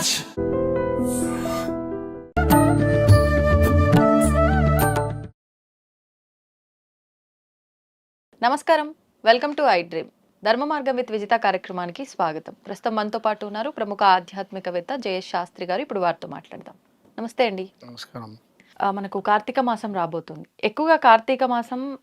Raj. నమస్కారం. Welcome to I dream ధర్మ మార్గం విత్ విజిత కార్యక్రమానికి స్వాగతం. ప్రస్తుతం మనతో పాటు ఉన్నారు ప్రముఖ ఆధ్యాత్మికవేత్త జయేష్ శాస్త్రి గారు. ఇప్పుడు వారితో మాట్లాడదాం. నమస్తే అండి. నమస్కారం. మనకు కార్తీక మాసం రాబోతుంది. ఎక్కువగా కార్తీక మాసం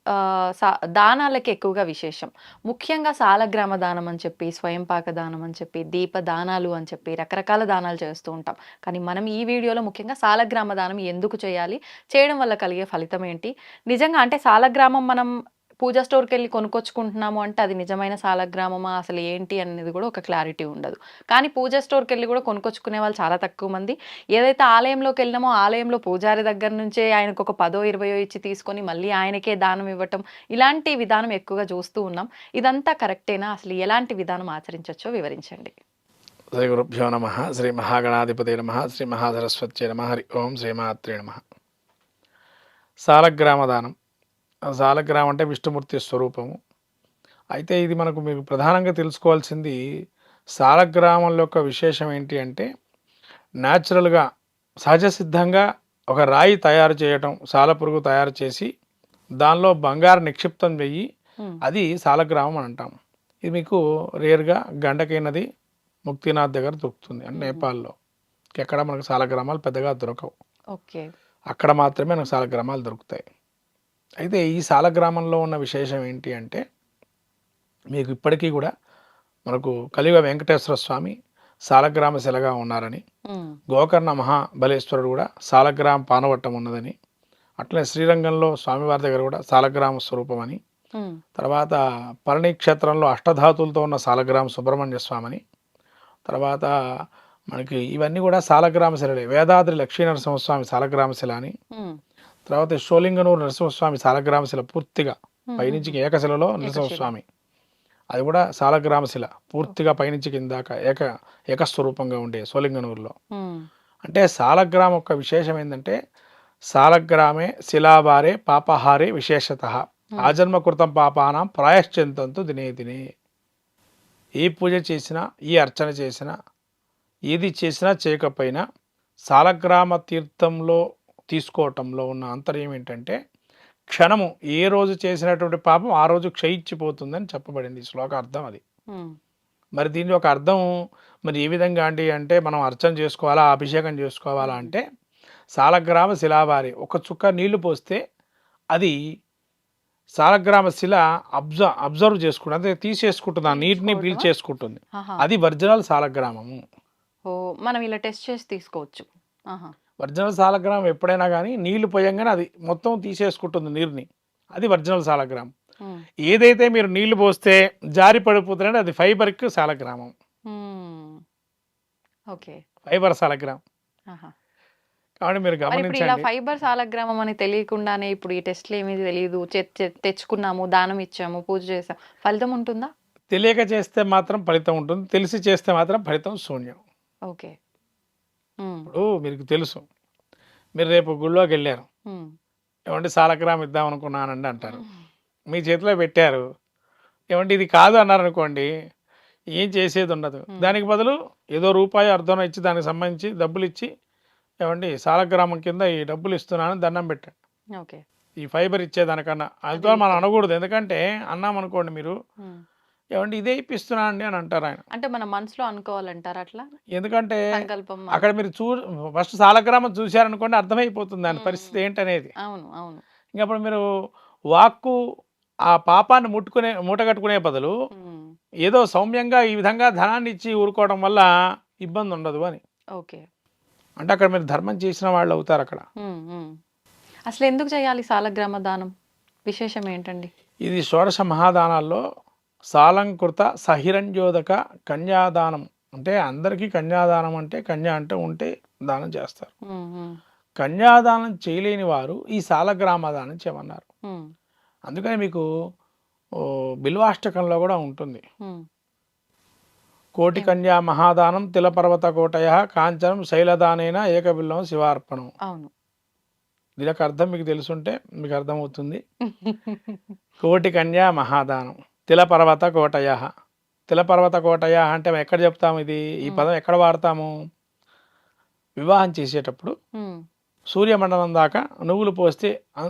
సా- దానాలకి ఎక్కువగా విశేషం. ముఖ్యంగా సాలగ్రామ దానం అని చెప్పి స్వయంపాక దానం అని చెప్పి దీప దానాలు అని చెప్పి రకరకాల దానాలు చేస్తూ ఉంటాం. కానీ మనం ఈ వీడియోలో ముఖ్యంగా సాలగ్రామ దానం ఎందుకు చేయాలి? చేయడం వల్ల కలిగే ఫలితం ఏంటి? నిజంగా అంటే సాలగ్రామం మనం పూజా స్టోర్కి వెళ్ళి కొనుక్కొచ్చుకుంటున్నాము అంటే అది నిజమైన సాలగ్రామమా అసలు ఏంటి అనేది కూడా ఒక క్లారిటీ ఉండదు. కానీ పూజా స్టోర్కి వెళ్ళి కూడా కొనుక్కొచ్చుకునే వాళ్ళు చాలా తక్కువ మంది. ఏదైతే ఆలయంలోకి వెళ్ళినామో ఆలయంలో పూజారి దగ్గర నుంచే ఆయనకు ఒక పదో ఇరవయో ఇచ్చి తీసుకొని మళ్ళీ ఆయనకే దానం ఇవ్వటం ఇలాంటి విధానం ఎక్కువగా చూస్తూ ఉన్నాం. ఇదంతా కరెక్టేనా? అసలు ఎలాంటి విధానం ఆచరించవచ్చో వివరించండి. శ్రీ గురుభ్యో నమ. శ్రీ మహాగణాధిపతి నమ. శ్రీ మహాసరస్వతి నమ. హరి ఓం శ్రీమాత్రే నమ. సాలగ్రామ సాలగ్రామం అంటే విష్ణుమూర్తి స్వరూపము. అయితే ఇది మనకు మీకు ప్రధానంగా తెలుసుకోవాల్సింది సాలగ్రామం యొక్క విశేషం ఏంటి అంటే న్యాచురల్గా సహజ సిద్ధంగా ఒక రాయి తయారు చేయటం సాలపురుగు తయారు చేసి దానిలో బంగారు నిక్షిప్తం వెయ్యి. అది సాలగ్రామం అని అంటాం. ఇది మీకు రేర్గా గండకై నది ముక్తినాథ్ దగ్గర దొరుకుతుంది అంటే నేపాల్లో. ఎక్కడ మనకు సాలగ్రామాలు పెద్దగా దొరకవు. ఓకే. అక్కడ మాత్రమే మనకు సాలగ్రామాలు దొరుకుతాయి. అయితే ఈ సాలగ్రామంలో ఉన్న విశేషం ఏంటి అంటే మీకు ఇప్పటికీ కూడా మనకు కలియుగ వెంకటేశ్వర స్వామి సాలగ్రామ శిలగా ఉన్నారని. గోకర్ణ మహాబలేశ్వరుడు కూడా సాలగ్రామ పానవట్టం ఉన్నదని అట్లనే శ్రీరంగంలో స్వామివారి దగ్గర కూడా సాలగ్రామ స్వరూపం అని. తర్వాత పళని క్షేత్రంలో అష్టధాతులతో ఉన్న సాలగ్రామ సుబ్రహ్మణ్య స్వామిని తర్వాత మనకి ఇవన్నీ కూడా సాలగ్రామ శిలలే వేదాద్రి లక్ష్మీ నరసింహస్వామి సాలగ్రామ శిల అని. తర్వాత షోలింగనూరు నరసింహస్వామి సాలగ్రామ శిల పూర్తిగా. పైనుంచి ఏకశిలలో నరసింహస్వామి. అది కూడా సాలగ్రామ శిల పూర్తిగా పైనుంచి కిందాక ఏక ఏకస్వరూపంగా ఉండే సోలింగనూరులో. అంటే సాలగ్రామ యొక్క విశేషం ఏంటంటే సాలగ్రామే శిలావారే పాపహారే విశేషత. ఆజన్మ కృతం పాపానాం ప్రాయశ్చింతంతో దినే దినే. ఏ పూజ చేసినా ఈ అర్చన చేసినా ఏది చేసినా చేయకపోయినా సాలగ్రామ తీర్థంలో తీసుకోవటంలో ఉన్న అంతర్యం ఏంటంటే క్షణము ఏ రోజు చేసినటువంటి పాపం ఆ రోజు క్షయించిపోతుందని చెప్పబడింది. ఈ శ్లోక అర్థం అది. మరి దీని ఒక అర్థం మరి ఏ విధంగా అండి అంటే మనం అర్చన చేసుకోవాలా అభిషేకం చేసుకోవాలా అంటే సాలగ్రామ శిలావారి ఒక చుక్క నీళ్ళు పోస్తే అది సాలగ్రామ శిల అబ్జ అబ్జర్వ్ చేసుకుంటుంది. అంటే తీసేసుకుంటుంది ఆ నీటిని? పీల్చేసుకుంటుంది. అది ఒరిజినల్ సాలగ్రామము. మనం ఇలా టెస్ట్ చేసి తీసుకోవచ్చు. ఆహా. ఒరిజినల్ సాలగ్రామం ఎప్పుడైనా కానీ నీళ్ళు పోయంగానే అది మొత్తం తీసేసుకుంటుంది నీరుని. అది ఒరిజినల్ సాలగ్రామం. ఏదైతే మీరు నీళ్ళు పోస్తే జారి పడిపోతుందంటే అది ఫైబర్కి సాలగ్రామం. ఓకే. ఫైబర్ సాలగ్రామం. కాబట్టి మీరు గమనించండి. ఫైబర్ సాలగ్రామం అని తెలియకుండానే ఇప్పుడు ఈ టెస్ట్లు ఏమీ తెలియదు తెచ్చుకున్నాము దానం ఇచ్చాము పూజ చేసాం ఫలితం ఉంటుందా? తెలియక చేస్తే మాత్రం ఫలితం ఉంటుంది. తెలిసి చేస్తే మాత్రం ఫలితం శూన్యం. ఓకే. ఇప్పుడు మీకు తెలుసు. మీరు రేపు గుళ్ళోకి వెళ్ళారు. ఏమంటే సాలగ్రామ్ ఇద్దాం అనుకున్నానండి అంటారు. మీ చేతిలో పెట్టారు. ఏమంటే ఇది కాదు అన్నారు అనుకోండి ఏం చేసేది ఉండదు. దానికి బదులు ఏదో రూపాయి అర్ధం ఇచ్చి దానికి సంబంధించి డబ్బులు ఇచ్చి ఏమండి సాలగ్రామం కింద ఈ డబ్బులు ఇస్తున్నాను దండం పెట్టండి ఓకే. ఈ ఫైబర్ ఇచ్చేదానికన్నా. అది మనం అనకూడదు. ఎందుకంటే అన్నాం అనుకోండి మీరు ఏమండి ఇదే ఇప్పిస్తున్నాను అండి అని అంటారు ఆయన. అంటే మన మనసులో అనుకోవాలంటారు అట్లా? ఎందుకంటే అక్కడ మీరు చూ ఫస్ట్ సాలగ్రామం చూశారనుకోండి అర్థమైపోతుంది దాని. పరిస్థితి ఏంటనేది. అవును అవును. ఇంకా అప్పుడు మీరు వాక్కు ఆ పాపాన్ని ముట్టుకునే మూట కట్టుకునే బదులు ఏదో సౌమ్యంగా ఈ విధంగా ధనాన్ని ఇచ్చి ఊరుకోవడం వల్ల ఇబ్బంది ఉండదు అని. ఓకే. అంటే అక్కడ మీరు ధర్మం చేసిన వాళ్ళు అవుతారు అక్కడ. అసలు ఎందుకు చేయాలి సాలగ్రామ దానం? విశేషం ఏంటండి? ఇది షోడశ మహాదానాల్లో సాలంకృత సహిరంజోదక కన్యాదానం. అంటే అందరికీ కన్యాదానం అంటే కన్యా అంటే ఉంటే దానం చేస్తారు. కన్యాదానం చేయలేని వారు ఈ సాలగ్రామ దానం చేయమన్నారు. అందుకని మీకు బిల్వాష్టకంలో కూడా ఉంటుంది. కోటి కన్యా మహాదానం తిలపర్వత కోటయ కాంచనం శైలదానైన ఏకబిల్లం శివార్పణం. అవును. దీనికి అర్థం మీకు తెలుసుంటే మీకు అర్థమవుతుంది. కోటి కన్యా మహాదానం. తిలపర్వత కోటయ తిలపర్వత కోటయ అంటే మనం ఎక్కడ చెప్తాము ఇది? ఈ పదం ఎక్కడ వాడతాము? వివాహం చేసేటప్పుడు సూర్యమండలం దాకా నువ్వులు పోస్తే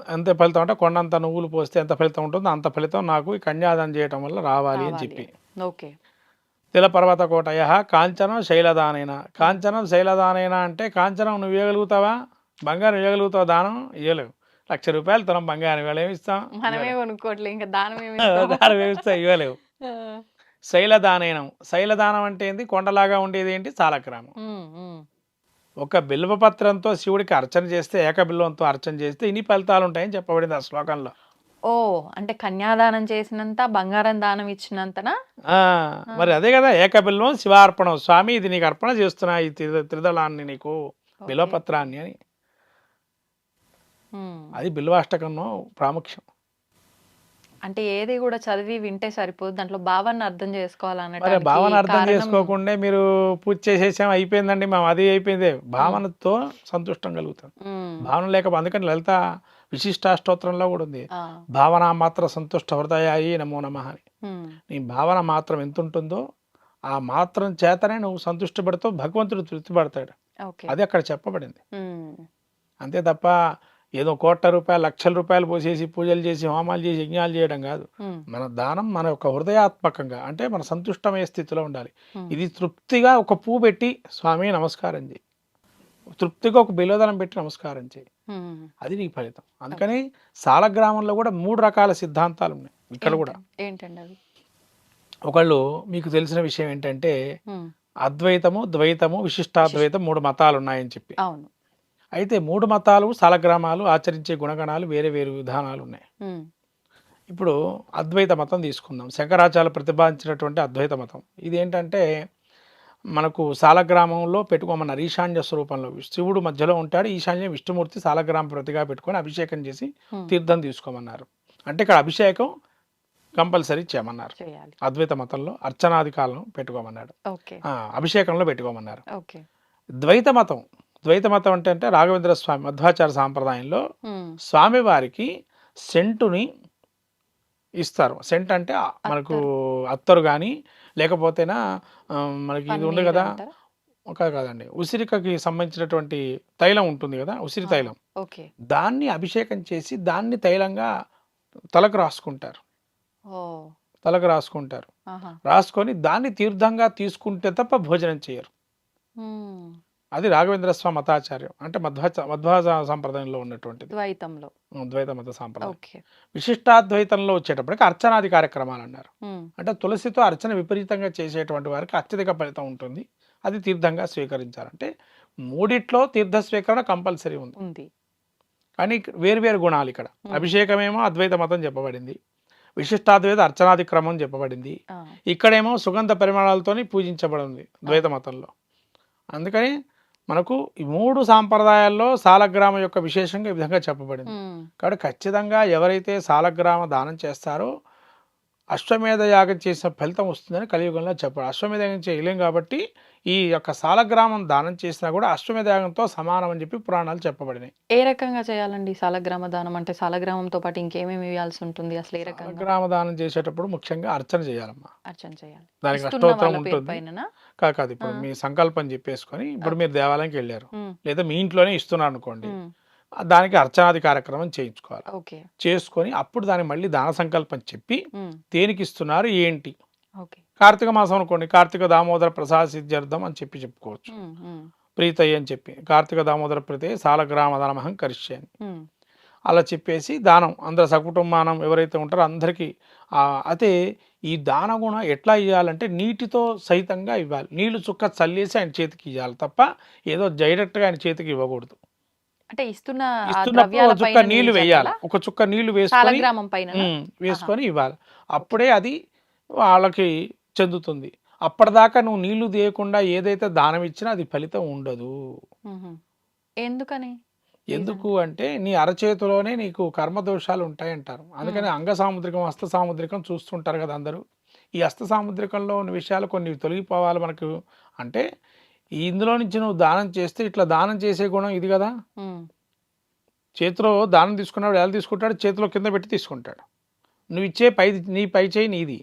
ఎంత ఫలితం అంటే కొండంత నువ్వులు పోస్తే ఎంత ఫలితం ఉంటుందో అంత ఫలితం నాకు ఈ కన్యాదానం చేయటం వల్ల రావాలి అని. చెప్పి. ఓకే. తిల పర్వత కోటయ కాంచనం శైలదానైన. కాంచనం శైలదానైన అంటే కాంచనం నువ్వు ఇవ్వగలుగుతావా బంగారం ఇవ్వగలుగుతావా దానం ఇవ్వలేవు లక్ష రూపాయలు తనం బంగారం ఇవాళ ఏమి ఇస్తాం? మనమే కొనుక్కోవట్లే ఇంకా దానం ఏమి దానం ఏమిస్తా ఇవ్వలేవు. శైలదానైనం శైలదానం అంటే ఏంది? కొండలాగా ఉండేది ఏంటి? సాలగ్రామం. ఒక బిల్వపత్రంతో శివుడికి అర్చన చేస్తే ఏక బిల్వంతో అర్చన చేస్తే ఇన్ని ఫలితాలు ఉంటాయని చెప్పబడింది ఆ శ్లోకంలో. ఓ అంటే కన్యాదానం చేసినంత బంగారం దానం ఇచ్చినంతనా? ఆ, మరి అదే కదా ఏక బిల్వం శివార్పణం. స్వామి ఇది నీకు అర్పణ చేస్తున్నా ఈ త్రిద- త్రిదళాన్ని నీకు బిల్వపత్రాన్ని అని. అది బిల్వాష్టకంలో ప్రాముఖ్యం. అంటే ఏది కూడా చదివి వింటే సరిపోదు. దాంట్లో భావాన్ని అర్థం మరి చేసుకోవాలన్నటానికి భావన అర్థం చేసుకోకుండా మీరు పూజ చేసేసాం అయిపోయిందండి మేము అది అయిపోయింది. భావనతో సంతుష్టం కలుగుతాం. భావన లేకపోతే అందుకని లలిత విశిష్టాష్టోత్తరంలో కూడా ఉంది. భావన మాత్ర సంతుష్ట హృదయాయి నమో నమ అని. నీ భావన మాత్రం ఎంత ఉంటుందో ఆ మాత్రం చేతనే నువ్వు సంతుష్టపడుతూ భగవంతుడు తృప్తిపడతాడు. ఓకే. అది అక్కడ చెప్పబడింది. అంతే తప్ప ఏదో కోట్ల రూపాయలు లక్షల రూపాయలు పోసేసి పూజలు చేసి హోమాలు చేసి యజ్ఞాలు చేయడం కాదు. మన దానం మన యొక్క హృదయాత్మకంగా అంటే మన సంతుష్టమయ్యే స్థితిలో ఉండాలి. ఇది తృప్తిగా ఒక పువ్వు పెట్టి స్వామి నమస్కారం చేయి తృప్తిగా ఒక బిలోదనం పెట్టి నమస్కారం చేయి. అది నీ ఫలితం. అందుకని సాలగ్రామంలో కూడా మూడు రకాల సిద్ధాంతాలు ఉన్నాయి ఇక్కడ కూడా. ఏంటండి- ఒకళ్ళు మీకు తెలిసిన విషయం ఏంటంటే అద్వైతము ద్వైతము విశిష్టాద్వైతం మూడు మతాలు ఉన్నాయని చెప్పి. అవును. అయితే మూడు మతాలు సాలగ్రామాలు ఆచరించే గుణగణాలు వేరే వేరు విధానాలు ఉన్నాయి. ఇప్పుడు అద్వైత మతం తీసుకుందాం. శంకరాచార్య ప్రతిపాదించినటువంటి అద్వైత మతం. ఇదేంటంటే మనకు సాలగ్రామంలో పెట్టుకోమన్నారు ఈశాన్య స్వరూపంలో శివుడు మధ్యలో ఉంటాడు ఈశాన్య విష్ణుమూర్తి సాలగ్రామ ప్రతిగా పెట్టుకొని అభిషేకం చేసి తీర్థం తీసుకోమన్నారు. అంటే ఇక్కడ అభిషేకం కంపల్సరీ చేయమన్నారు. అద్వైత మతంలో అర్చనాధికాలను పెట్టుకోమన్నాడు. అభిషేకంలో పెట్టుకోమన్నారు. ద్వైత మతం ద్వైత మతం అంటే అంటే రాఘవేంద్ర స్వామి మధ్వాచార సాంప్రదాయంలో స్వామివారికి సెంటుని ఇస్తారు. సెంట్ అంటే మనకు అత్తరు. కానీ లేకపోతేనా మనకి ఇది ఉంది కదా? ఒక కాదండి. ఉసిరికకి సంబంధించినటువంటి తైలం ఉంటుంది కదా ఉసిరి. తైలం. దాన్ని అభిషేకం చేసి దాన్ని తైలంగా తలకు రాసుకుంటారు. తలకు రాసుకుంటారు. రాసుకొని దాన్ని తీర్థంగా తీసుకుంటే తప్ప భోజనం చేయరు. అది రాఘవేంద్ర స్వామి మతాచార్యం. అంటే మధ్వ మధ్వాజ సాంప్రదాయంలో ఉన్నటువంటిది. ద్వైతంలో. ద్వైత మత సాంప్రదాయం. విశిష్టాద్వైతంలో వచ్చేటప్పటికి అర్చనాది కార్యక్రమాలు అన్నారు. అంటే తులసితో అర్చన విపరీతంగా చేసేటువంటి వారికి అత్యధిక ఫలితం ఉంటుంది. అది తీర్థంగా స్వీకరించాలంటే మూడిట్లో తీర్థ స్వీకరణ కంపల్సరీ ఉంది. కానీ వేరువేరు గుణాలు ఇక్కడ. అభిషేకమేమో అద్వైత మతం చెప్పబడింది. విశిష్టాద్వైత అర్చనాది క్రమం చెప్పబడింది. ఇక్కడేమో సుగంధ పరిమాణాలతోని పూజించబడింది ద్వైత మతంలో. అందుకని మనకు ఈ మూడు సాంప్రదాయాల్లో సాలగ్రామ యొక్క విశేషంగా ఈ విధంగా చెప్పబడింది. కాబట్టి ఖచ్చితంగా ఎవరైతే సాలగ్రామ దానం చేస్తారో అశ్వమేధ యాగం చేసిన ఫలితం వస్తుందని కలియుగంలో చెప్పాడు అశ్వమేధ యాగం చేయలేం కాబట్టి ఈ యొక్క సాలగ్రామం దానం చేసినా కూడా అశ్వమేధ యాగంతో సమానం అని చెప్పి పురాణాలు చెప్పబడినాయి. ఏ రకంగా చేయాలండి సాలగ్రామ దానం? అంటే సాలగ్రామంతో పాటు ఇంకేమేమి ఇవ్వాల్సి ఉంటుంది? అసలు ఏ రకంగా? సాలగ్రామ దానం చేసేటప్పుడు ముఖ్యంగా అర్చన చేయాలమ్మా. అర్చన చేయాలి. దానికి అష్టోత్తరం ఉంటుంది. కాదు ఇప్పుడు. మీ సంకల్పం చెప్పేసుకొని ఇప్పుడు మీరు దేవాలయంకి వెళ్ళారు. లేదా మీ ఇంట్లోనే ఇస్తున్నారు అనుకోండి. దానికి అర్చనాది కార్యక్రమం చేయించుకోవాలి. ఓకే. చేసుకొని అప్పుడు దానికి మళ్ళీ దాన సంకల్పం చెప్పి దేనికి ఇస్తున్నారు ఏంటి? కార్తీక మాసం అనుకోండి కార్తీక దామోదర ప్రసాద సిద్ధ్యర్థం అని చెప్పి చెప్పుకోవచ్చు. ప్రీతయ్య అని చెప్పి కార్తీక దామోదర ప్రీతయ్య సాలగ్రామ దానమహం కరిష్య అని అలా చెప్పేసి దానం అందరు సకుటుంబానం ఎవరైతే ఉంటారో అందరికీ అయితే ఈ దాన గుణం ఎట్లా ఇవ్వాలంటే నీటితో సహితంగా ఇవ్వాలి. నీళ్ళు చుక్క చల్లేసి ఆయన చేతికి ఇవ్వాలి తప్ప ఏదో డైరెక్ట్గా ఆయన చేతికి ఇవ్వకూడదు. అంటే ఇస్తున్న ఇస్తున్నప్పుడు ఒక చుక్క నీళ్ళు వేయాలి? ఒక చుక్క నీళ్ళు వేసుకొని వేసుకొని ఇవ్వాలి. అప్పుడే అది వాళ్ళకి చెందుతుంది. అప్పటిదాకా నువ్వు నీళ్ళు తీయకుండా ఏదైతే దానం ఇచ్చినా అది ఫలితం ఉండదు. ఎందుకని? ఎందుకు అంటే నీ అరచేతిలోనే నీకు కర్మదోషాలు ఉంటాయంటారు. అందుకని అంగ సాముద్రికం హస్త సాముద్రికం చూస్తుంటారు కదా అందరూ. ఈ హస్త సాముద్రికంలో ఉన్న విషయాలు కొన్ని తొలగిపోవాలి మనకు. అంటే ఇందులో నుంచి నువ్వు దానం చేస్తే ఇట్లా దానం చేసే గుణం ఇది కదా? చేతిలో దానం తీసుకున్నాడు ఎలా తీసుకుంటాడు చేతిలో కింద పెట్టి తీసుకుంటాడు. నువ్వు ఇచ్చే పై నీ పై చేయి నీది.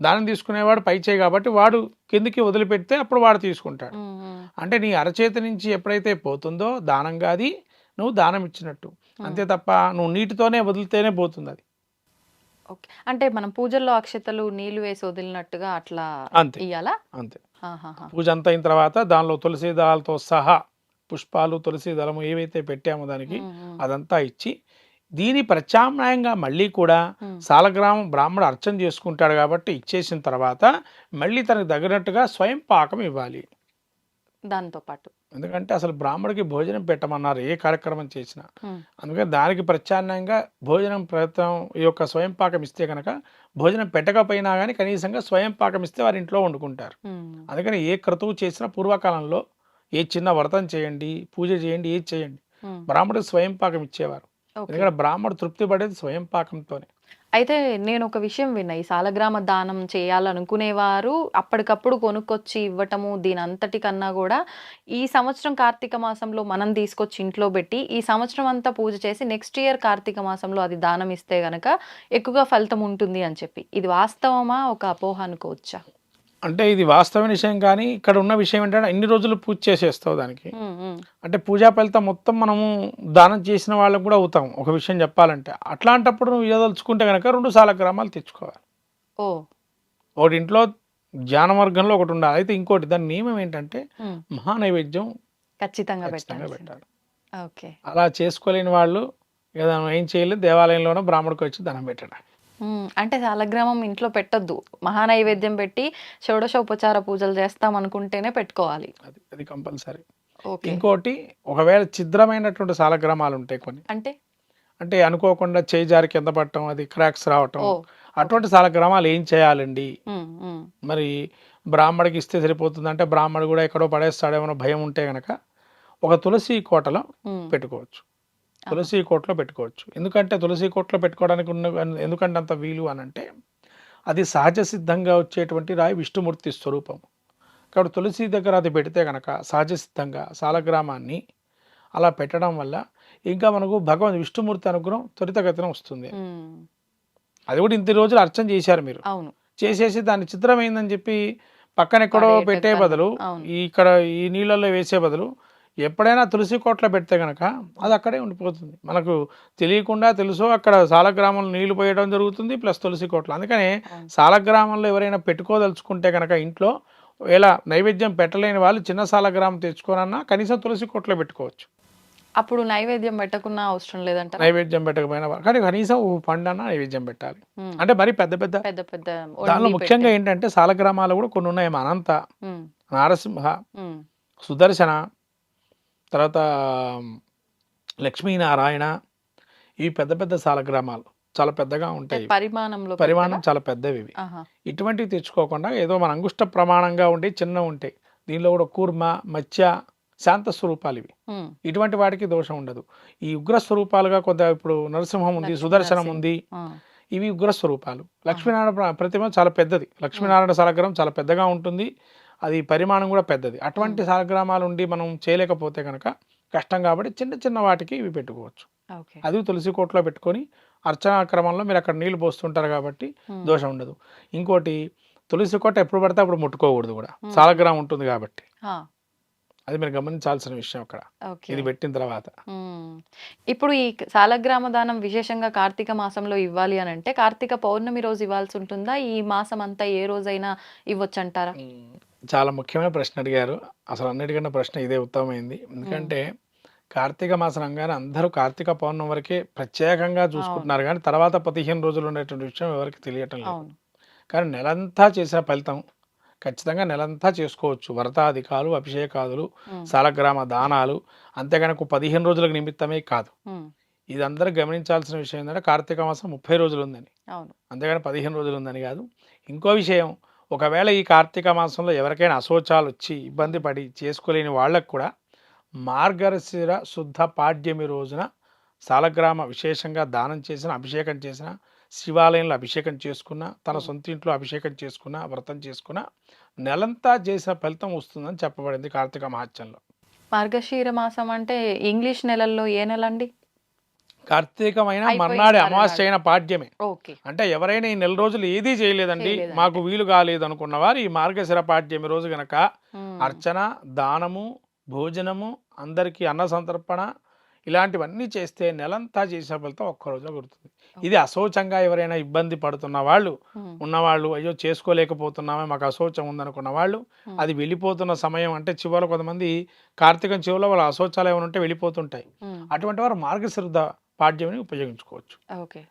దానం తీసుకునేవాడు పై చేయి కాబట్టి వాడు కిందికి వదిలిపెడితే అప్పుడు వాడు తీసుకుంటాడు. అంటే నీ అరచేతి నుంచి ఎప్పుడైతే పోతుందో దానంగా అది నువ్వు దానం ఇచ్చినట్టు. అంతే తప్ప నువ్వు నీటితోనే వదిలితేనే పోతుంది అది ఓకే. అంటే మనం పూజల్లో అక్షతలు నీళ్ళు వేసి వదిలినట్టుగా అట్లా అంతే. ఇయ్యాలా? అంతే. పూజ అంతా అయిన తర్వాత దానిలో తులసి దళాలతో సహా పుష్పాలు తులసి దళము ఏవైతే పెట్టామో దానికి అదంతా ఇచ్చి దీని ప్రత్యామ్నాయంగా మళ్ళీ కూడా. సాలగ్రామం బ్రాహ్మడు అర్చన చేసుకుంటాడు కాబట్టి ఇచ్చేసిన తర్వాత మళ్ళీ తనకు తగినట్టుగా స్వయం పాకం ఇవ్వాలి. దాంతో పాటు. ఎందుకంటే అసలు బ్రాహ్మడికి భోజనం పెట్టమన్నారు ఏ కార్యక్రమం చేసినా. అందుకని దానికి ప్రత్యామ్నాయంగా భోజనం ప్రయత్నం ఈ యొక్క స్వయం పాకం ఇస్తే కనుక భోజనం పెట్టకపోయినా కానీ కనీసంగా స్వయం పాకం ఇస్తే వారి ఇంట్లో వండుకుంటారు. అందుకని ఏ క్రతువు చేసినా పూర్వకాలంలో ఏ చిన్న వ్రతం చేయండి పూజ చేయండి ఏది చేయండి. ఉమ్. బ్రాహ్మడికి స్వయం పాకం ఇచ్చేవారు. ఎందుకంటే బ్రాహ్మడు తృప్తి పడేది స్వయం పాకంతోనే. అయితే నేను ఒక విషయం విన్నా. ఈ సాలగ్రామ దానం చేయాలనుకునేవారు అప్పటికప్పుడు కొనుక్కొచ్చి ఇవ్వటము దీని అంతటికన్నా కూడా ఈ సంవత్సరం కార్తీక మాసంలో మనం తీసుకొచ్చి ఇంట్లో పెట్టి ఈ సంవత్సరం అంతా పూజ చేసి నెక్స్ట్ ఇయర్ కార్తీక మాసంలో అది దానం ఇస్తే గనక ఎక్కువగా ఫలితం ఉంటుంది అని చెప్పి. ఇది వాస్తవమా? ఒక అపోహ అనుకోవచ్చా? అంటే ఇది వాస్తవ విషయం కానీ ఇక్కడ ఉన్న విషయం ఏంటంటే ఇన్ని రోజులు పూజ చేసేస్తావు దానికి. అంటే పూజా ఫలితం మొత్తం మనము దానం చేసిన వాళ్ళకు కూడా అవుతాం. ఒక విషయం చెప్పాలంటే అట్లాంటప్పుడు నువ్వు ఇవ్వదలుచుకుంటే కనుక రెండు సాల గ్రామాలు తెచ్చుకోవాలి. ఒకటి ఇంట్లో ధ్యాన మార్గంలో ఒకటి ఉండాలి. అయితే ఇంకోటి దాని నియమం ఏంటంటే మహానైవేద్యం ఖచ్చితంగా ఖచ్చితంగా పెట్టాలి. అలా చేసుకోలేని వాళ్ళు ఏదైనా ఏం చేయలేదు దేవాలయంలోనో బ్రాహ్మడికి వచ్చి ధనం పెట్టడం. అంటే సాలగ్రామం ఇంట్లో పెట్టొద్దు. మహానైవేద్యం పెట్టి షోడశోపచార పూజలు చేస్తాం అనుకుంటేనే పెట్టుకోవాలి. అది అది కంపల్సరీ. ఇంకోటి ఒకవేళ ఛిద్రమైనటువంటి సాలగ్రామాలు ఉంటాయి కొన్ని. అంటే? అంటే అనుకోకుండా చేయి జారి కింద పడటం అది క్రాక్స్ రావటం. అటువంటి సాలగ్రామాలు ఏం చేయాలండి? మరి బ్రాహ్మడికి ఇస్తే సరిపోతుంది అంటే బ్రాహ్మడు కూడా ఎక్కడో పడేస్తాడేమో భయం ఉంటే గనక ఒక తులసి కోటలో పెట్టుకోవచ్చు. తులసి కోటలో పెట్టుకోవచ్చు. ఎందుకంటే తులసి కోటలో పెట్టుకోవడానికి ఉన్న ఎందుకంటే అంత వీలు అని అంటే అది సహజ సిద్ధంగా వచ్చేటువంటి రాయి విష్ణుమూర్తి స్వరూపం కాబట్టి తులసి దగ్గర అది పెడితే కనుక సహజ సిద్ధంగా సాలగ్రామాన్ని అలా పెట్టడం వల్ల ఇంకా మనకు భగవంత్ విష్ణుమూర్తి అనుగ్రహం త్వరితగతిన వస్తుంది. అది కూడా ఇంత రోజులు అర్చన చేశారు మీరు. చేసేసి దాన్ని చిత్రమైందని చెప్పి పక్కన ఎక్కడో పెట్టే. బదులు ఇక్కడ ఈ నీళ్ళల్లో వేసే బదులు ఎప్పుడైనా తులసి కోట్లో పెడితే గనక అది అక్కడే ఉండిపోతుంది. మనకు తెలియకుండా తెలుసో అక్కడ సాలగ్రామంలో నీళ్ళు పోయడం జరుగుతుంది ప్లస్ తులసి కోట్లు. అందుకనే. సాలగ్రామంలో ఎవరైనా పెట్టుకోదలుచుకుంటే కనుక ఇంట్లో ఒకవేళ నైవేద్యం పెట్టలేని వాళ్ళు చిన్న సాలగ్రామం తెచ్చుకోనన్నా కనీసం తులసి కోట్లో పెట్టుకోవచ్చు. అప్పుడు నైవేద్యం పెట్టకున్నా అవసరం లేదంట నైవేద్యం పెట్టకపోయినా కానీ కనీసం ఓ పండన్నా నైవేద్యం పెట్టాలి. అంటే మరి పెద్ద పెద్ద పెద్ద పెద్ద దానిలో ముఖ్యంగా ఏంటంటే సాలగ్రామాలు కూడా కొన్ని ఉన్నాయి. అనంత నారసింహ సుదర్శన తర్వాత లక్ష్మీనారాయణ ఇవి పెద్ద పెద్ద సాలగ్రామాలు చాలా పెద్దగా ఉంటాయి. పరిమాణంలో పరిమాణం? చాలా పెద్దవి ఇవి. ఇటువంటివి తెచ్చుకోకుండా ఏదో మన అంగుష్ట ప్రమాణంగా ఉండి చిన్న ఉంటాయి. దీనిలో కూడా కూర్మ మత్స్య శాంత స్వరూపాలు ఇవి. ఇటువంటి వాటికి దోషం ఉండదు. ఈ ఉగ్ర స్వరూపాలుగా కొంత ఇప్పుడు నరసింహం ఉంది సుదర్శనం. ఉంది. ఇవి ఉగ్ర స్వరూపాలు. లక్ష్మీనారాయణ ప్ర- ప్రతిమ చాలా పెద్దది. లక్ష్మీనారాయణ సాలగ్రామం చాలా పెద్దగా ఉంటుంది. అది పరిమాణం కూడా పెద్దది. అటువంటి సాలగ్రామాలు ఉండి మనం చేయలేకపోతే కనుక కష్టం కాబట్టి చిన్న చిన్న వాటికి ఇవి పెట్టుకోవచ్చు. అది తులసి కోట్లో పెట్టుకొని అర్చనా క్రమంలో మీరు అక్కడ నీళ్ళు పోస్తుంటారు కాబట్టి దోషం ఉండదు. ఇంకోటి తులసి కోట ఎప్పుడు పడితే అప్పుడు ముట్టుకోకూడదు కూడా. సాలగ్రామం ఉంటుంది కాబట్టి. అది మీరు గమనించాల్సిన విషయం అక్కడ. ఇది పెట్టిన తర్వాత. ఇప్పుడు ఈ సాలగ్రామ దానం విశేషంగా కార్తీక మాసంలో ఇవ్వాలి అని అంటే కార్తీక పౌర్ణమి రోజు ఇవ్వాల్సి ఉంటుందా? ఈ మాసం అంతా ఏ రోజైనా ఇవ్వచ్చు అంటారా చాలా ముఖ్యమైన ప్రశ్న అడిగారు. అసలు అన్నిటికన్నా ప్రశ్న ఇదే ఉత్తమమైంది. ఎందుకంటే కార్తీక మాసం అనగానే అందరూ కార్తీక పౌర్ణమి వరకే ప్రత్యేకంగా చూసుకుంటున్నారు కానీ తర్వాత పదిహేను రోజులు ఉండేటువంటి విషయం ఎవరికి తెలియటం లేదు. అవును. కానీ నెలంతా చేసిన ఫలితం ఖచ్చితంగా నెలంతా చేసుకోవచ్చు. వ్రతాధికాలు అభిషేకాదులు సాలగ్రామ దానాలు అంతేగాని ఒక పదిహేను రోజులకు నిమిత్తమే కాదు. ఇది అందరూ గమనించాల్సిన విషయం ఏంటంటే కార్తీక మాసం ముప్పై రోజులు ఉందని. అవును. అంతేగాని పదిహేను రోజులు ఉందని కాదు. ఇంకో విషయం ఒకవేళ ఈ కార్తీక మాసంలో ఎవరికైనా అశోచాలు వచ్చి ఇబ్బంది పడి చేసుకోలేని వాళ్ళకు కూడా మార్గశిర శుద్ధ పాడ్యమి రోజున సాలగ్రామ విశేషంగా దానం చేసిన అభిషేకం చేసిన శివాలయంలో అభిషేకం చేసుకున్న తన సొంత ఇంట్లో అభిషేకం చేసుకున్న వ్రతం చేసుకున్న నెలంతా చేసిన ఫలితం వస్తుందని చెప్పబడింది కార్తీక మహాత్యంలో. మార్గశీర మాసం అంటే ఇంగ్లీష్ నెలల్లో ఏ నెల అండి కార్తీకమైన మర్నాడు. అమావాస్య అయిన పాడ్యమే ఓకే అంటే ఎవరైనా ఈ నెల రోజులు ఏదీ చేయలేదండి. మాకు వీలు కాలేదు అనుకున్న వారు ఈ మార్గశిర పాడ్యమి రోజు గనక అర్చన దానము భోజనము అందరికీ అన్న సంతర్పణ ఇలాంటివన్నీ చేస్తే నెలంతా చేసే ఫలితం ఒక్క రోజులో గుర్తుంది ఇది అశౌచంగా ఎవరైనా ఇబ్బంది పడుతున్న వాళ్ళు ఉన్నవాళ్ళు అయ్యో చేసుకోలేకపోతున్నామే మాకు అశౌచం ఉందనుకున్న వాళ్ళు. అది వెళ్ళిపోతున్న సమయం అంటే చివరిలో కొంతమంది కార్తీకం చివరిలో వాళ్ళ అశౌచాలు ఏమైనా ఉంటే వెళ్ళిపోతుంటాయి. అటువంటి వారు మార్గశిర పాడ్యమిని ఉపయోగించుకోవచ్చు. ఓకే.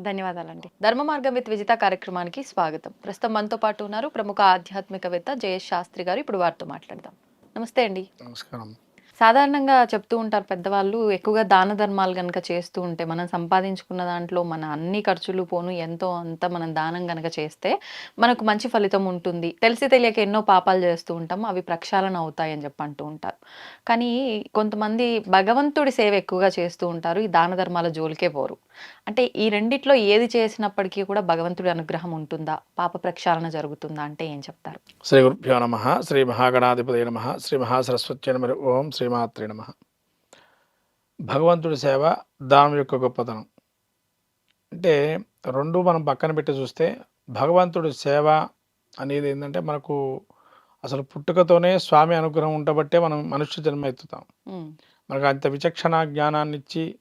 ధన్యవాదాలండి. ధర్మ మార్గం విత్ విజిత కార్యక్రమానికి స్వాగతం. ప్రస్తుతం మనతో పాటు ఉన్నారు ప్రముఖ ఆధ్యాత్మికవేత్త జయేష్ శాస్త్రి గారు. ఇప్పుడు వారితో మాట్లాడదాం. నమస్తే అండి. నమస్కారం. సాధారణంగా చెప్తూ ఉంటారు పెద్దవాళ్ళు ఎక్కువగా దాన ధర్మాలు కనుక చేస్తూ ఉంటే మనం సంపాదించుకున్న దాంట్లో మన అన్ని ఖర్చులు పోను ఎంతో అంత మనం దానం కనుక చేస్తే మనకు మంచి ఫలితం ఉంటుంది. తెలిసి తెలియక ఎన్నో పాపాలు చేస్తూ ఉంటాం అవి ప్రక్షాళన అవుతాయని చెప్పి అంటూ ఉంటారు. కానీ కొంతమంది భగవంతుడి సేవ ఎక్కువగా చేస్తూ ఉంటారు ఈ దాన ధర్మాల జోలికే పోరు. అంటే ఈ రెండిట్లో ఏది చేసినప్పటికీ కూడా భగవంతుడి అనుగ్రహం ఉంటుందా? పాప ప్రక్షాళన జరుగుతుందా? అంటే ఏం చెప్తారు? శ్రీ గురుభ్యో నమ. శ్రీ మహాగణాధిపతి నమ. శ్రీ మహాసరస్వతి నమ ఓం శ్రీమాత్రి నమ. భగవంతుడి సేవ దానం యొక్క గొప్పతనం. అంటే రెండు మనం పక్కన పెట్టి చూస్తే భగవంతుడి సేవ అనేది ఏంటంటే మనకు అసలు పుట్టుకతోనే స్వామి అనుగ్రహం ఉండబట్టే మనం మనుష్య జన్మ ఎత్తుతాం. మనకు అంత విచక్షణ జ్ఞానాన్ని ఇచ్చి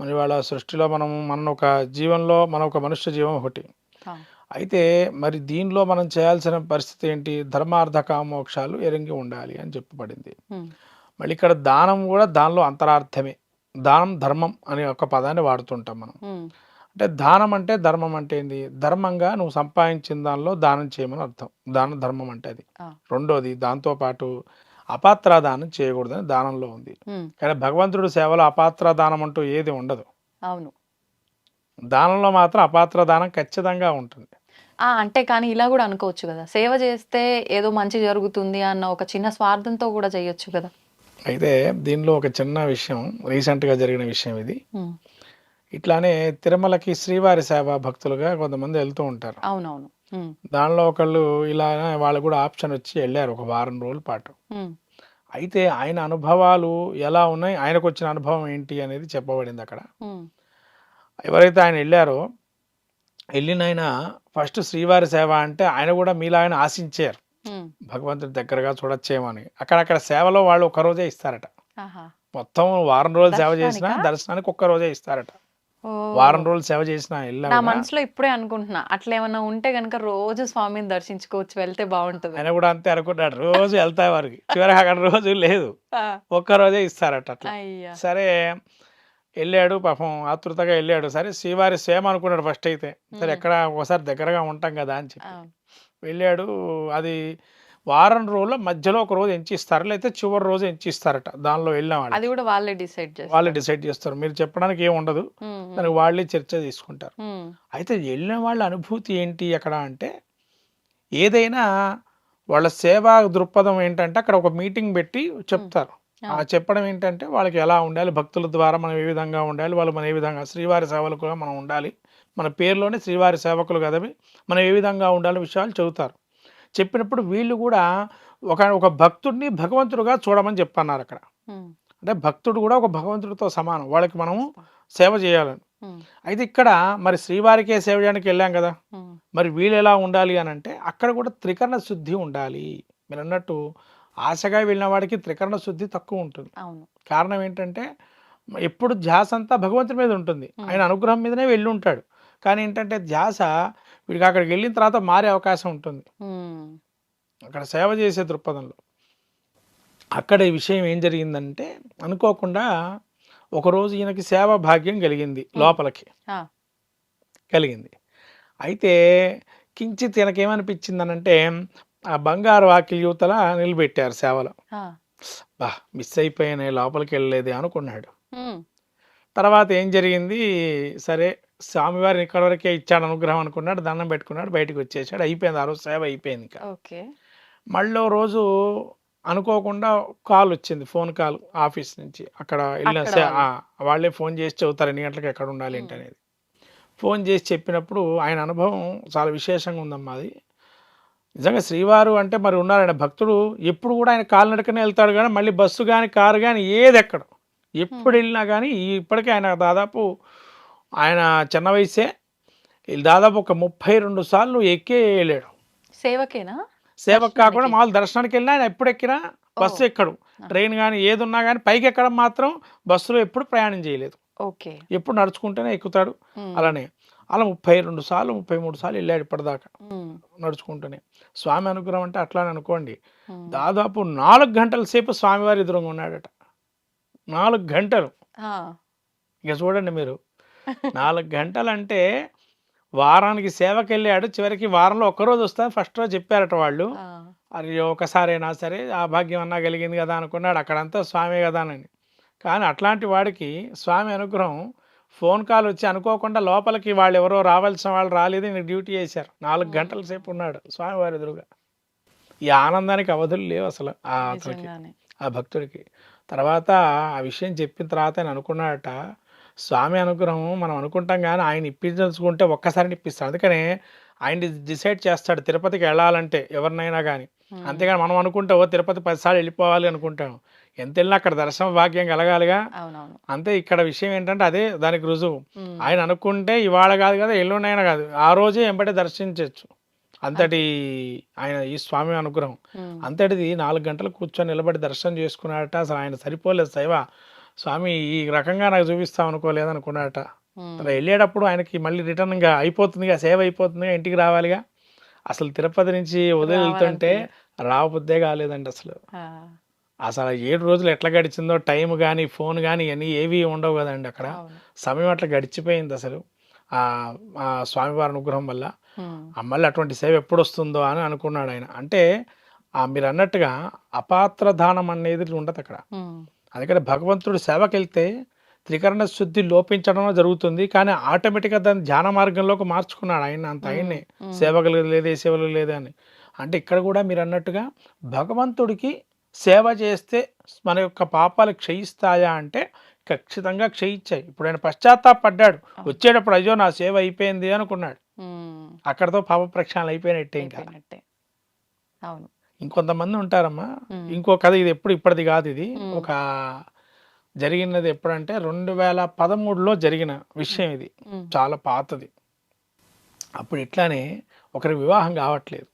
మన వాళ్ళ సృష్టిలో మనం మన ఒక జీవంలో మన ఒక మనుష్య జీవం ఒకటి. అయితే మరి దీనిలో మనం చేయాల్సిన పరిస్థితి ఏంటి? ధర్మార్థ కామోక్షాలు ఎరంగి ఉండాలి అని చెప్పబడింది. మళ్ళీ ఇక్కడ దానం కూడా దానిలో అంతరార్థమే. దానం ధర్మం అనే ఒక పదాన్ని వాడుతుంటాం మనం. అంటే దానం అంటే ధర్మం అంటే ఏంది? ధర్మంగా నువ్వు సంపాదించిన దానిలో దానం చేయమని అర్థం. దాన ధర్మం అంటే అది. రెండోది దాంతోపాటు అపాత్ర దానం చేయకూడదని దానంలో ఉంది. కానీ భగవంతుడి సేవలో అపాత్ర దానం అంటూ ఏది ఉండదు. అవును. దానంలో మాత్రం అపాత్ర దానం ఖచ్చితంగా ఉంటుంది. అంటే కానీ ఇలా కూడా అనుకోవచ్చు కదా. సేవ చేస్తే ఏదో మంచి జరుగుతుంది అన్న ఒక చిన్న స్వార్థంతో కూడా చేయొచ్చు కదా. అయితే దీనిలో ఒక చిన్న విషయం రీసెంట్గా జరిగిన విషయం ఇది. ఇట్లానే తిరుమలకి శ్రీవారి సేవ భక్తులుగా కొంతమంది వెళ్తూ ఉంటారు. అవునవును. దానిలో ఒకళ్ళు ఇలా వాళ్ళు కూడా ఆప్షన్ వచ్చి వెళ్ళారు ఒక వారం రోజుల పాటు. అయితే ఆయన అనుభవాలు ఎలా ఉన్నాయి? ఆయనకు వచ్చిన అనుభవం ఏంటి అనేది చెప్పబడింది అక్కడ. ఎవరైతే ఆయన వెళ్ళారో వెళ్ళిన ఆయన ఫస్ట్ శ్రీవారి సేవ అంటే ఆయన కూడా మీలా ఆయన ఆశించారు. ఉమ్, భగవంతుడి దగ్గరగా చూడొచ్చేమో అని అక్కడక్కడ సేవలో వాళ్ళు ఒక రోజే ఇస్తారట. మొత్తం వారం రోజులు సేవ చేసినా దర్శనానికా? ఒక్క రోజే ఇస్తారట. వారం రోజులు సేవ చేసినా నా మనసులో ఇప్పుడే అనుకుంటున్నా. అట్లా ఏమైనా ఉంటే గనుక రోజు స్వామిని దర్శించుకోవచ్చు వెళ్తే బాగుంటుంది. ఆయన కూడా అంతే అనుకున్నాడు రోజు వెళ్తాయి వారికి. చివరికి అక్కడ రోజు లేదు. ఒక్క రోజే ఇస్తారట అట్లా. సరే వెళ్ళాడు పాపం ఆతృతగా వెళ్ళాడు. సరే శ్రీవారి సేమ అనుకున్నాడు ఫస్ట్ అయితే. సరే. ఎక్కడ ఒకసారి దగ్గరగా ఉంటాం కదా అని చెప్పి. వెళ్ళాడు. అది వారం రోజుల మధ్యలో ఒక రోజు ఎంచి ఇస్తారు లేకపోతే చివరి రోజు ఎంచి ఇస్తారట దానిలో వెళ్ళిన వాళ్ళు. అది కూడా వాళ్ళే డిసైడ్ చేస్తారు. వాళ్ళే డిసైడ్ చేస్తారు. మీరు చెప్పడానికి ఏం ఉండదు. దానికి వాళ్ళే చర్చ తీసుకుంటారు. అయితే వెళ్ళిన వాళ్ళ అనుభూతి ఏంటి అక్కడ అంటే ఏదైనా వాళ్ళ సేవా దృక్పథం ఏంటంటే అక్కడ ఒక మీటింగ్ పెట్టి చెప్తారు. ఆ. ఆ చెప్పడం ఏంటంటే వాళ్ళకి ఎలా ఉండాలి భక్తుల ద్వారా మనం ఏ విధంగా ఉండాలి వాళ్ళు మనం ఏ విధంగా శ్రీవారి సేవలు కూడా మనం ఉండాలి. మన పేరులోనే శ్రీవారి సేవకులు కదవి. మనం ఏ విధంగా ఉండాలి విషయాలు చెబుతారు. చెప్పినప్పుడు వీళ్ళు కూడా ఒక ఒక భక్తుడిని భగవంతుడుగా చూడమని చెప్పన్నారు అక్కడ. అంటే భక్తుడు కూడా ఒక భగవంతుడితో సమానం. వాళ్ళకి మనము సేవ చేయాలని. అయితే ఇక్కడ మరి శ్రీవారికే సేవ చేయడానికి వెళ్ళాం కదా. మరి వీళ్ళు ఎలా ఉండాలి అని అంటే అక్కడ కూడా త్రికరణ శుద్ధి ఉండాలి. మీరు అన్నట్టు ఆశగా వెళ్ళిన వాడికి త్రికరణ శుద్ధి తక్కువ ఉంటుంది. కారణం ఏంటంటే ఎప్పుడు ధ్యాస అంతా భగవంతుడి మీద ఉంటుంది. ఆయన అనుగ్రహం మీదనే వెళ్ళి ఉంటాడు. కానీ ఏంటంటే ధ్యాస వీడికి అక్కడికి వెళ్ళిన తర్వాత మారే అవకాశం ఉంటుంది. అక్కడ సేవ చేసే దృక్పథంలో. అక్కడ ఈ విషయం ఏం జరిగిందంటే అనుకోకుండా ఒకరోజు ఈయనకి సేవ భాగ్యం కలిగింది లోపలికి. కలిగింది. అయితే కించిత్ ఈయనకేమనిపించిందనంటే ఆ బంగారు వాకిలి యువతల నిలబెట్టారు సేవలో. బా మిస్ అయిపోయానే లోపలికి వెళ్ళలేదు అనుకున్నాడు. తర్వాత ఏం జరిగింది? సరే స్వామివారిని ఇక్కడ వరకే ఇచ్చాడు అనుగ్రహం అనుకున్నాడు దండం పెట్టుకున్నాడు బయటకు వచ్చేసాడు. అయిపోయింది ఆ రోజు సేవ అయిపోయింది ఇంకా ఓకే. మళ్ళీ రోజు అనుకోకుండా కాల్ వచ్చింది ఫోన్ కాల్ ఆఫీస్ నుంచి. అక్కడ వెళ్ళిన వాళ్ళు. ఫోన్ చేసి చెబుతారు ఎన్ని గంటలకు ఎక్కడ ఉండాలి ఏంటి Hmm. అనేది ఫోన్ చేసి చెప్పినప్పుడు ఆయన అనుభవం చాలా విశేషంగా ఉందమ్మా అది. నిజంగా శ్రీవారు అంటే మరి ఉన్నారాయన భక్తుడు. ఎప్పుడు కూడా ఆయన కాలినడకనే వెళ్తాడు కానీ మళ్ళీ బస్సు కానీ కారు కానీ ఏది ఎక్కడు. ఎప్పుడు వెళ్ళినా కానీ ఇప్పటికే ఆయన దాదాపు ఆయన చిన్న వయసే. దాదాపు ఒక ముప్పై రెండు సార్లు ఎక్కే వెళ్ళాడు సేవకేనా? సేవకు కాకుండా? మామూలు దర్శనానికి వెళ్ళినా ఆయన ఎప్పుడు ఎక్కినా బస్సు ఎక్కడు. ట్రైన్ కానీ ఏది ఉన్నా కానీ పైకి ఎక్కడం మాత్రం బస్సులో ఎప్పుడు ప్రయాణం చేయలేదు. ఓకే. ఎప్పుడు నడుచుకుంటేనే ఎక్కుతాడు. అలానే అలా ముప్పై రెండు సార్లు ముప్పై మూడు సార్లు వెళ్ళాడు ఇప్పటిదాకా నడుచుకుంటూనే. స్వామి అనుగ్రహం అంటే అట్లానే అనుకోండి. దాదాపు నాలుగు గంటల సేపు స్వామివారి ఎదురుగా ఉన్నాడట. నాలుగు గంటలు. ఇక చూడండి మీరు. నాలుగు గంటలు అంటే వారానికి సేవకి వెళ్ళాడు చివరికి వారంలో ఒక్కరోజు వస్తాను. ఫస్ట్ రోజు చెప్పారట వాళ్ళు. అది ఒకసారైనా సరే ఆ భాగ్యం అన్నా కలిగింది కదా అనుకున్నాడు. అక్కడంతా స్వామి కదా అని. కానీ అట్లాంటి వాడికి స్వామి అనుగ్రహం ఫోన్ కాల్ వచ్చి అనుకోకుండా లోపలికి వాళ్ళు ఎవరో రావాల్సిన వాళ్ళు రాలేదు. నీకు డ్యూటీ చేశారు. నాలుగు గంటల సేపు ఉన్నాడు స్వామివారి ఎదురుగా. ఈ ఆనందానికి అవధులు లేవు అసలు ఆ అతనికి ఆ భక్తుడికి. తర్వాత ఆ విషయం చెప్పిన తర్వాత ఆయన అనుకున్నాడట స్వామి అనుగ్రహం మనం అనుకుంటాం కానీ ఆయన ఇప్పించుకుంటే ఒక్కసారి ఇప్పిస్తాడు అందుకనే ఆయన డిసైడ్ చేస్తాడు తిరుపతికి వెళ్ళాలంటే ఎవరినైనా కానీ అంతేగాని మనం అనుకుంటే ఓ తిరుపతి పదిసార్లు వెళ్ళిపోవాలి అనుకుంటాం. ఎంత వెళ్ళినా అక్కడ దర్శన భాగ్యం కలగాలిగా. అంతే ఇక్కడ విషయం ఏంటంటే అదే దానికి రుజువు. ఆయన అనుకుంటే ఇవాళ కాదు కదా ఎల్లుండైనా కాదు. ఆ రోజే ఎంబటే దర్శించవచ్చు అంతటి ఆయన ఈ స్వామి అనుగ్రహం. అంతటిది నాలుగు గంటలు కూర్చొని నిలబడి దర్శనం చేసుకున్నాడట. అసలు ఆయన సరిపోలేదు శైవ. స్వామి ఈ రకంగా నాకు చూపిస్తాం అనుకోలేదు అనుకున్నాడట అలా వెళ్ళేటప్పుడు ఆయనకి మళ్ళీ రిటర్న్ ఇంకా అయిపోతుందిగా సేవ అయిపోతుందిగా ఇంటికి రావాలిగా. అసలు తిరుపతి నుంచి వదిలి వెళ్తుంటే రావబుద్దే కాలేదండి అసలు. అసలు ఏడు రోజులు ఎట్లా గడిచిందో టైం కానీ ఫోన్ కానీ ఇవన్నీ ఏవి ఉండవు కదండి అక్కడ. సమయం అట్లా గడిచిపోయింది అసలు. ఆ స్వామివారి అనుగ్రహం వల్ల. మళ్ళీ అటువంటి సేవ ఎప్పుడు వస్తుందో అని అనుకున్నాడు ఆయన. అంటే మీరు అన్నట్టుగా అపాత్ర దానం అనేది ఉండదు అక్కడ అందుకని భగవంతుడు సేవకి వెళ్తే త్రికరణ శుద్ధి లోపించడం జరుగుతుంది. కానీ ఆటోమేటిక్గా దాన్ని ధ్యాన మార్గంలోకి మార్చుకున్నాడు ఆయన అంత ఆయన్నే ఉమ్, సేవకులు లేదే సేవలు లేదే అని. అంటే ఇక్కడ కూడా మీరు అన్నట్టుగా భగవంతుడికి సేవ చేస్తే మన యొక్క పాపాలు క్షయిస్తాయా అంటే ఖచ్చితంగా క్షయించాయి ఇప్పుడు ఆయన పశ్చాత్తాపడ్డాడు వచ్చేటప్పుడు అయ్యో నా సేవ అయిపోయింది అనుకున్నాడు. అక్కడతో పాప ప్రక్షాళన అయిపోయినట్టే ఇంకా. అవును. ఇంకొంతమంది ఉంటారమ్మా. ఇంకో కథ ఇది ఎప్పుడు ఇప్పటిది కాదు ఇది. ఒక జరిగినది ఎప్పుడంటే రెండు వేల పదమూడులో జరిగిన విషయం ఇది. చాలా పాతది. అప్పుడు ఇట్లానే ఒకరి వివాహం కావట్లేదు.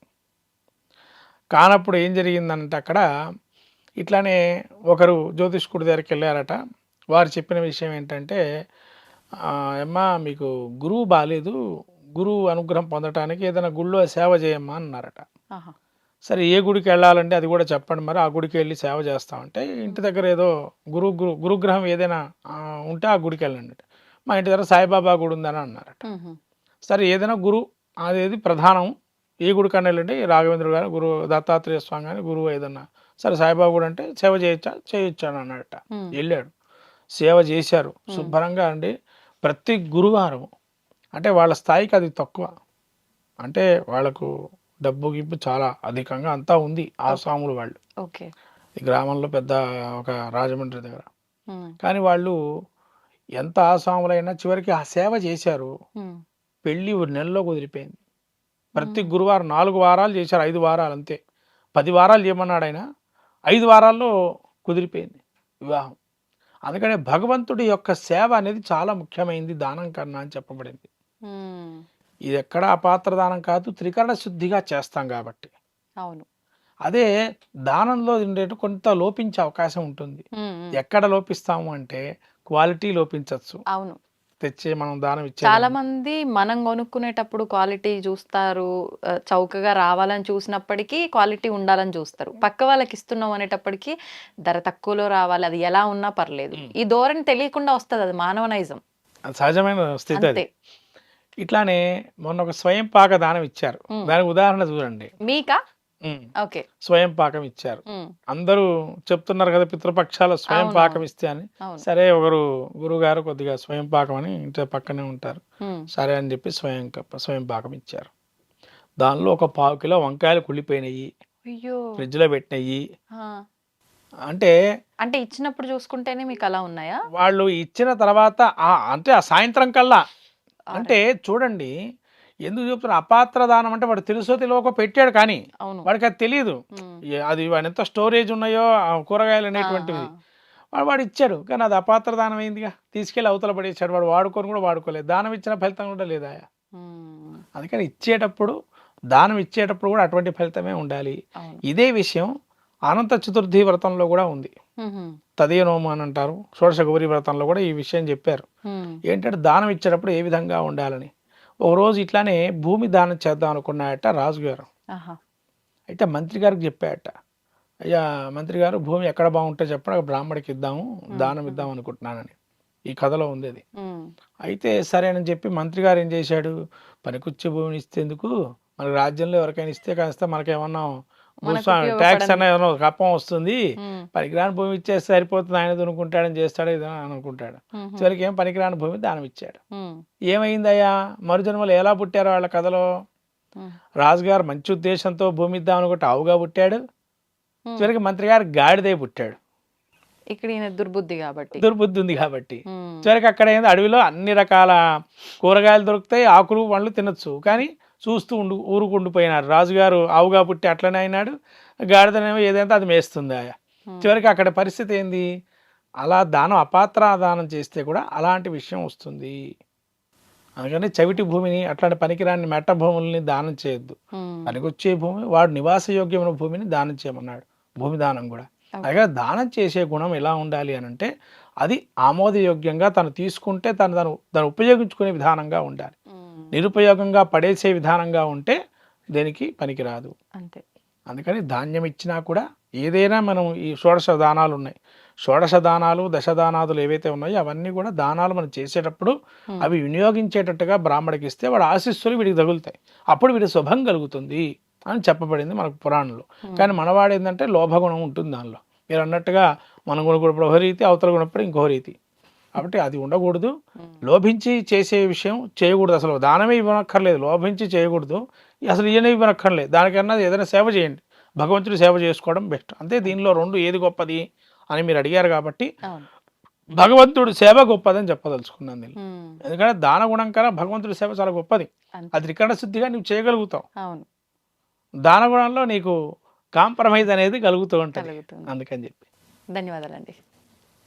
కానప్పుడు ఏం జరిగిందంటే అక్కడ ఇట్లానే ఒకరు జ్యోతిష్కుడి దగ్గరికి వెళ్ళారట. వారు చెప్పిన విషయం ఏంటంటే "ఆ, అమ్మా మీకు గురువు బాగాలేదు గురువు అనుగ్రహం పొందటానికి ఏదైనా గుళ్ళో సేవ చేయమ్మా అన్నారట. సరే ఏ గుడికి వెళ్ళాలంటే అది కూడా చెప్పండి. మరి ఆ గుడికి వెళ్ళి సేవ చేస్తామంటే ఇంటి దగ్గర ఏదో గురు గురు గురుగ్రహం ఏదైనా ఉంటే ఆ గుడికి వెళ్ళండి. మా ఇంటి దగ్గర సాయిబాబా గుడి ఉందని అన్నారట. సరే ఏదైనా గురు అదేది ప్రధానం ఏ గుడికన్నా వెళ్ళండి. రాఘవేంద్రుడు గారు గురు దత్తాత్రేయ స్వామి కానీ గురువు ఏదన్నా. సరే సాయిబాబా గుడి అంటే సేవ చేయొచ్చా? చేయొచ్చా అని అన్నాడట వెళ్ళాడు. సేవ చేశారు. శుభ్రంగా అండి. ప్రతి గురువారం అంటే వాళ్ళ స్థాయికి అది తక్కువ. అంటే వాళ్ళకు డబ్బు గిబ్బు చాలా అధికంగా అంతా ఉంది ఆ స్వాములు వాళ్ళు. ఓకే. ఈ గ్రామంలో పెద్ద ఒక రాజమండ్రి దగ్గర. కానీ వాళ్ళు ఎంత ఆ స్వాములైనా చివరికి ఆ సేవ చేశారు. పెళ్ళి ఒక నెలలో కుదిరిపోయింది. ప్రతి గురువారం నాలుగు వారాలు చేశారు ఐదు వారాలు అంతే. పది వారాలు చేయమన్నాడు ఆయన ఐదు వారాల్లో కుదిరిపోయింది వివాహం. అందుకనే భగవంతుడి యొక్క సేవ అనేది చాలా ముఖ్యమైనది దానం కన్నా అని చెప్పబడింది. ఇది ఎక్కడ అపాత్ర దానం కాదు త్రికరణ శుద్ధిగా చేస్తాం కాబట్టి. అవును. అదే దానంలో ఉండేటి కొంత లోపించే అవకాశం ఉంటుంది. ఎక్కడ లోపిస్తాము అంటే క్వాలిటీ లోపించవచ్చు అవును. తెచ్చే మనం దానం ఇచ్చే చాలా మంది మనం కొనుక్కునేటప్పుడు క్వాలిటీ చూస్తారు చౌకగా రావాలని చూసినప్పటికీ క్వాలిటీ ఉండాలని చూస్తారు. పక్క వాళ్ళకి ఇస్తున్నాం అనేటప్పటికీ ధర తక్కువలో రావాలి అది ఎలా ఉన్నా పర్లేదు. ఈ ధోరణి తెలియకుండా వస్తుంది అది మానవ నైజం అది సహజమైన స్థితి ఇట్లానే మొన్న ఒక స్వయం పాక దానం ఇచ్చారు. దానికి ఉదాహరణ చూడండి. మీకా? ఉమ్. ఓకే. స్వయం పాకం ఇచ్చారు. అందరూ చెప్తున్నారు కదా పితృపక్షాలు స్వయం పాకం. ఇస్తే అని. సరే ఒకరు గురుగారు కొద్దిగా స్వయం పాకం అని ఇంటి పక్కనే ఉంటారు. సరే అని చెప్పి స్వయం స్వయం పాకం ఇచ్చారు. దానిలో ఒక పావు కిలో వంకాయలు కుళ్ళిపోయినాయి. అయ్యో. ఫ్రిడ్జ్లో పెట్టినాయి. అంటే అంటే ఇచ్చినప్పుడు చూసుకుంటేనే మీకు అలా ఉన్నాయా? వాళ్ళు ఇచ్చిన తర్వాత అంటే ఆ సాయంత్రం కల్లా అంటే చూడండి ఎందుకు చెప్తున్నా అపాత్ర దానం అంటే వాడు తెలుసో తెలియకో పెట్టాడు కానీ వాడికి అది తెలియదు అది వాడి ఎంత స్టోరేజ్ ఉన్నాయో కూరగాయలు అనేటువంటివి. వాడు వాడు ఇచ్చాడు కానీ అది అపాత్ర దానం అయిందిగా. తీసుకెళ్ళి అవతల పడేసాడు వాడు వాడుకొని కూడా వాడుకోలేదు. దానం ఇచ్చిన ఫలితం కూడా లేదా? అందుకని ఇచ్చేటప్పుడు దానం ఇచ్చేటప్పుడు కూడా అటువంటి ఫలితమే ఉండాలి. ఇదే విషయం అనంత చతుర్థి వ్రతంలో కూడా ఉంది. ఉహుం, తదీయ నోము అని అంటారు షోడశ గౌరీ వ్రతంలో కూడా ఈ విషయం చెప్పారు. ఏంటంటే దానం ఇచ్చేటప్పుడు ఏ విధంగా ఉండాలని. ఒక రోజు ఇట్లానే భూమి దానం చేద్దాం అనుకున్నాయట రాజుగారు. అయితే మంత్రి గారికి చెప్పాయట. అయ్యా మంత్రి గారు భూమి ఎక్కడ బాగుంటే చెప్పండి బ్రాహ్మడికి ఇద్దాము దానం ఇద్దాం అనుకుంటున్నానని. ఈ కథలో ఉంది అది. అయితే సరేనని చెప్పి మంత్రి గారు ఏం చేశాడు? పనికొచ్చే భూమిని ఇస్తేందుకు మన రాజ్యంలో ఎవరికైనా ఇస్తే కాస్త మనకేమన్నా ట్యాక్స్ అన్న ఏమన్నా ఒక కప్పం వస్తుంది. పనికిరాని భూమి ఇచ్చేస్తే సరిపోతుంది. ఆయన దున్నుకుంటాడని చేస్తాడు ఏదో అని అనుకుంటాడు. చివరికి ఏం పనికిరాని భూమి దానం ఇచ్చాడు. ఏమైందయ్యా? మరుజన్మలు ఎలా పుట్టారో వాళ్ళ కథలో? రాజుగారు మంచి ఉద్దేశంతో భూమి ఇద్దాం అనుకుంటే ఆవుగా పుట్టాడు. చివరికి మంత్రి గారు గాడిదై పుట్టాడు. ఇక్కడ ఈయన దుర్బుద్ధి కాబట్టి. దుర్బుద్ధి ఉంది కాబట్టి. చివరికి అక్కడ ఏంది? అడవిలో అన్ని రకాల కూరగాయలు దొరుకుతాయి ఆకులు పండ్లు తినొచ్చు. కానీ చూస్తూ ఉండు ఊరుకుండిపోయినారు రాజుగారు ఆవుగా పుట్టి అట్లనే అయినాడు. గాడిదనేమో ఏదైతే అది మేస్తుంది ఆయా. చివరికి అక్కడ పరిస్థితి ఏంది? అలా దానం అపాత్ర దానం చేస్తే కూడా అలాంటి విషయం వస్తుంది. అందుకని చవిటి భూమిని అట్లాంటి పనికిరాని మెట్ట భూముల్ని దానం చేయొద్దు. పనికొచ్చే భూమి వాడు నివాసయోగ్యమైన భూమిని దానం చేయమన్నాడు. భూమి దానం కూడా. అలాగే దానం చేసే గుణం ఎలా ఉండాలి అని అంటే అది ఆమోదయోగ్యంగా తను తీసుకుంటే తను తను దాన్ని ఉపయోగించుకునే విధానంగా ఉండాలి. నిరుపయోగంగా పడేసే విధానంగా ఉంటే దేనికి పనికిరాదు. అంతే. అందుకని ధాన్యం ఇచ్చినా కూడా ఏదైనా మనం ఈ షోడశ దానాలు ఉన్నాయి. షోడశ దానాలు దశదానాదులు ఏవైతే ఉన్నాయో అవన్నీ కూడా దానాలు మనం చేసేటప్పుడు. అవి వినియోగించేటట్టుగా బ్రాహ్మడికి ఇస్తే వాడు ఆశీస్సులు వీడికి తగులుతాయి. అప్పుడు వీడి శుభం కలుగుతుంది అని చెప్పబడింది మనకు పురాణంలో. కానీ మనవాడు ఏంటంటే లోభగుణం ఉంటుంది దానిలో. మీరు అన్నట్టుగా మన గుణ కూడా ఒక రీతి అవతల గుణప్పుడు ఇంకో రీతి కాబట్టి అది ఉండకూడదు. లోభించి చేసే విషయం చేయకూడదు. అసలు దానమే ఇవ్వనక్కర్లేదు. లోభించి చేయకూడదు. అసలు ఈయన ఇవ్వనక్కర్లేదు. దానికన్నా ఏదైనా సేవ చేయండి. భగవంతుడి సేవ చేసుకోవడం బెస్ట్. అంతే దీనిలో రెండు ఏది గొప్పది అని మీరు అడిగారు కాబట్టి భగవంతుడు సేవ గొప్పదని చెప్పదలుచుకున్నాను నేను. ఎందుకంటే దాన గుణం కన్నా భగవంతుడి సేవ చాలా గొప్పది. అది త్రికరణ శుద్ధిగా నువ్వు చేయగలుగుతావు. దాన గుణంలో నీకు కాంప్రమైజ్ అనేది కలుగుతూ ఉంటుంది. అందుకని చెప్పి. ధన్యవాదాలండి.